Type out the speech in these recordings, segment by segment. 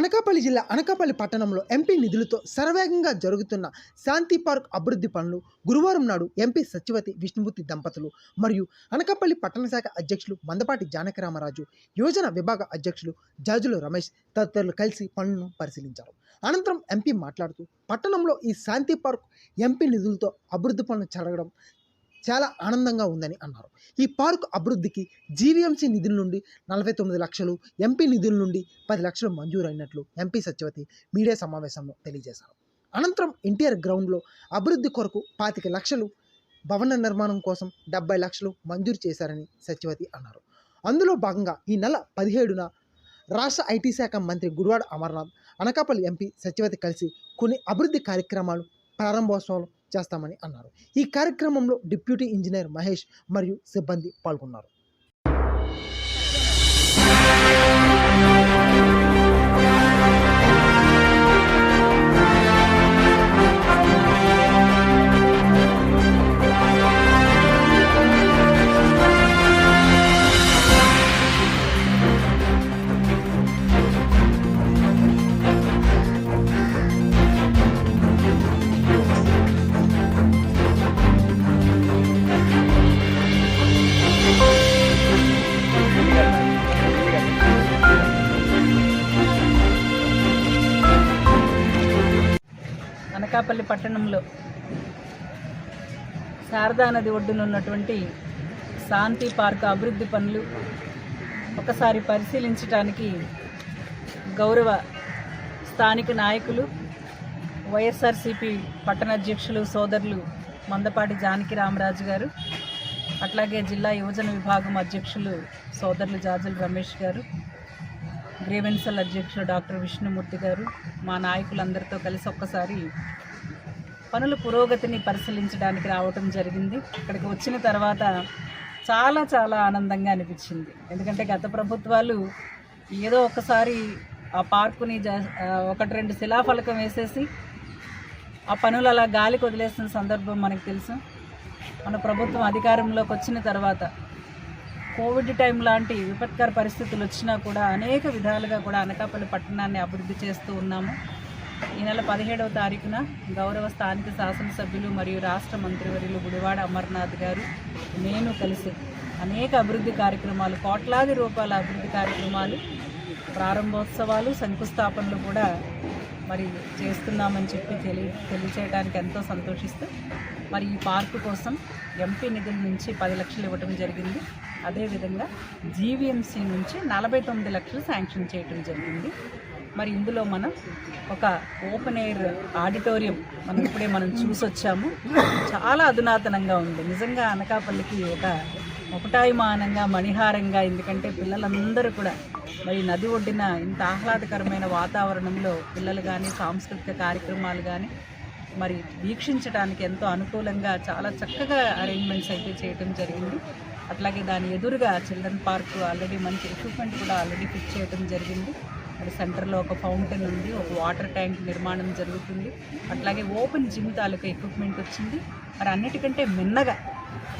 అనకాపల్లి జిల్లా అనకాపల్లి పట్టణంలో ఎంపీ నిధులతో శరవేగంగా జరుగుతున్న శాంతి పార్క్ అభివృద్ధి పనులు గురువారం నాడు ఎంపీ సత్యవతి విష్ణుమూర్తి దంపతులు మరియు అనకాపల్లి పట్టణ శాఖ అధ్యక్షులు మందపాటి జానకరామరాజు యోజన విభాగ అధ్యక్షులు జాజులు రమేష్ తదితరులు కలిసి పనులను పరిశీలించారు. అనంతరం ఎంపీ మాట్లాడుతూ పట్టణంలో ఈ శాంతి పార్క్ ఎంపీ నిధులతో అభివృద్ధి పనులు జరగడం చాలా ఆనందంగా ఉందని అన్నారు. ఈ పార్క్ అభివృద్ధికి జీవీఎంసీ నిధుల నుండి నలభై తొమ్మిది లక్షలు ఎంపీ నిధుల నుండి పది లక్షలు మంజూరైనట్లు ఎంపీ సత్యవతి మీడియా సమావేశంలో తెలియజేశారు. అనంతరం ఎన్టీఆర్ గ్రౌండ్లో అభివృద్ధి కొరకు పాతిక లక్షలు భవన నిర్మాణం కోసం డెబ్బై లక్షలు మంజూరు చేశారని సత్యవతి అన్నారు. అందులో భాగంగా ఈ నెల పదిహేడున రాష్ట్ర ఐటీ శాఖ మంత్రి గుడివాడ అమర్నాథ్ అనకాపల్లి ఎంపీ సత్యవతి కలిసి కొన్ని అభివృద్ధి కార్యక్రమాలు ప్రారంభోత్సవాలు చేస్తామని అన్నారు. ఈ కార్యక్రమంలో డిప్యూటీ ఇంజనీర్ మహేష్ మరియు సిబ్బంది పాల్గొన్నారు. అనకాపల్లి పట్టణంలో శారదా నది ఒడ్డున ఉన్నటువంటి శాంతి పార్క్ అభివృద్ధి పనులు ఒకసారి పరిశీలించడానికి గౌరవ స్థానిక నాయకులు వైఎస్ఆర్సిపి పట్టణ అధ్యక్షులు సోదరులు మందపాటి జానకి రామరాజు గారు అట్లాగే జిల్లా యువజన విభాగం అధ్యక్షులు సోదరులు జాజులు రమేష్ గారు గ్రీవెన్సల్ అధ్యక్షులు డాక్టర్ విష్ణుమూర్తి గారు మా నాయకులందరితో కలిసి ఒక్కసారి పనుల పురోగతిని పరిశీలించడానికి రావటం జరిగింది. ఇక్కడికి వచ్చిన తర్వాత చాలా చాలా ఆనందంగా అనిపించింది. ఎందుకంటే గత ప్రభుత్వాలు ఏదో ఒకసారి ఆ పార్కుని జ ఒకటి రెండు శిలాఫలకం వేసేసి ఆ పనులు అలా గాలికి వదిలేసిన సందర్భం మనకు తెలుసు. మన ప్రభుత్వం అధికారంలోకి వచ్చిన తర్వాత కోవిడ్ టైం లాంటి విపత్కర పరిస్థితులు వచ్చినా కూడా అనేక విధాలుగా కూడా అనకాపల్లి పట్టణాన్ని అభివృద్ధి చేస్తూ ఉన్నాము. ఈ నెల పదిహేడవ తారీఖున గౌరవ స్థానిక శాసనసభ్యులు మరియు రాష్ట్ర మంత్రివర్యులు గుడివాడ అమర్నాథ్ గారు నేను కలిసి అనేక అభివృద్ధి కార్యక్రమాలు కోట్లాది రూపాయల అభివృద్ధి కార్యక్రమాలు ప్రారంభోత్సవాలు శంకుస్థాపనలు కూడా మరి చేస్తున్నామని చెప్పి తెలియ తెలియచేయడానికి ఎంతో సంతోషిస్తూ మరి ఈ పార్కు కోసం ఎంపీ నిధుల నుంచి పది లక్షలు ఇవ్వటం జరిగింది. అదేవిధంగా జీవీఎంసీ నుంచి నలభై తొమ్మిది లక్షలు శాంక్షన్ చేయటం జరిగింది. మరి ఇందులో మనం ఒక ఓపెన్ ఎయిర్ ఆడిటోరియం మనం ఇప్పుడే మనం చూసొచ్చాము. చాలా అధునాతనంగా ఉంది. నిజంగా అనకాపల్లికి ఒక ఒకటాయిమానంగా మణిహారంగా ఎందుకంటే పిల్లలందరూ కూడా మరి నది ఒడ్డిన ఇంత ఆహ్లాదకరమైన వాతావరణంలో పిల్లలు కానీ సాంస్కృతిక కార్యక్రమాలు కానీ మరి వీక్షించడానికి ఎంతో అనుకూలంగా చాలా చక్కగా అరేంజ్మెంట్స్ అయితే చేయడం జరిగింది. అట్లాగే దాని ఎదురుగా చిల్డ్రన్ పార్క్ ఆల్రెడీ మంచి ఎక్విప్మెంట్ కూడా ఆల్రెడీ ఫిట్ చేయడం జరిగింది. మరి సెంటర్లో ఒక ఫౌంటైన్ ఉంది ఒక వాటర్ ట్యాంక్ నిర్మాణం జరుగుతుంది. అట్లాగే ఓపెన్ జిమ్ తాలూకా ఎక్విప్మెంట్ వచ్చింది. మరి అన్నిటికంటే మిన్నగా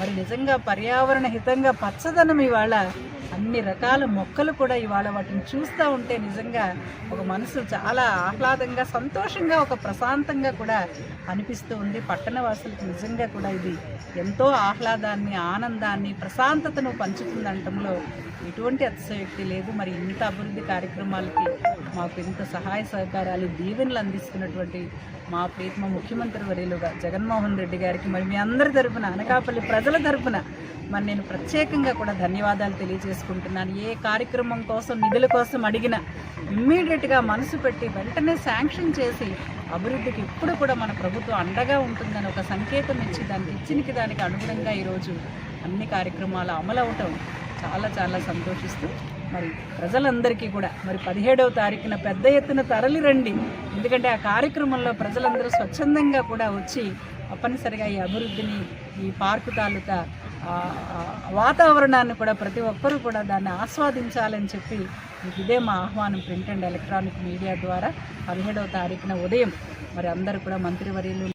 మరి నిజంగా పర్యావరణ హితంగా పచ్చదనం ఇవాళ అన్ని రకాల మొక్కలు కూడా ఇవాళ వాటిని చూస్తూ ఉంటే నిజంగా ఒక మనసు చాలా ఆహ్లాదంగా సంతోషంగా ఒక ప్రశాంతంగా కూడా అనిపిస్తూ ఉంది. పట్టణ వాసులకు నిజంగా కూడా ఇది ఎంతో ఆహ్లాదాన్ని ఆనందాన్ని ప్రశాంతతను పంచుతుందంటంలో ఎటువంటి అతిశయోక్తి లేదు. మరి ఇంత అభివృద్ధి కార్యక్రమాలకి మాకు ఇంత సహాయ సహకారాలు దీవెనలు అందిస్తున్నటువంటి మా ప్రీతమ ముఖ్యమంత్రి వర్యులుగా జగన్మోహన్ రెడ్డి గారికి మరి మీ అందరి తరఫున అనకాపల్లి ప్రజల తరఫున మరి నేను ప్రత్యేకంగా కూడా ధన్యవాదాలు తెలియజేసుకుంటున్నాను. ఏ కార్యక్రమం కోసం నిధుల కోసం అడిగిన ఇమ్మీడియట్గా మనసు పెట్టి వెంటనే శాంక్షన్ చేసి అభివృద్ధికి ఇప్పుడు కూడా మన ప్రభుత్వం అండగా ఉంటుందని ఒక సంకేతం ఇచ్చి దానికి ఇచ్చినకి దానికి అనుగుణంగా ఈరోజు అన్ని కార్యక్రమాలు అమలు అవటం చాలా చాలా సంతోషిస్తూ మరి ప్రజలందరికీ కూడా మరి పదిహేడవ తారీఖున పెద్ద ఎత్తున తరలి రండి ఎందుకంటే ఆ కార్యక్రమంలో ప్రజలందరూ స్వచ్ఛందంగా కూడా వచ్చి తప్పనిసరిగా ఈ అభివృద్ధిని ఈ పార్కు తాలూకా వాతావరణాన్ని కూడా ప్రతి ఒక్కరూ కూడా దాన్ని ఆస్వాదించాలని చెప్పి ఇదే మా ఆహ్వానం ప్రింట్ అండ్ ఎలక్ట్రానిక్ మీడియా ద్వారా పదిహేడవ తారీఖున ఉదయం. మరి అందరూ కూడా మంత్రివర్యులు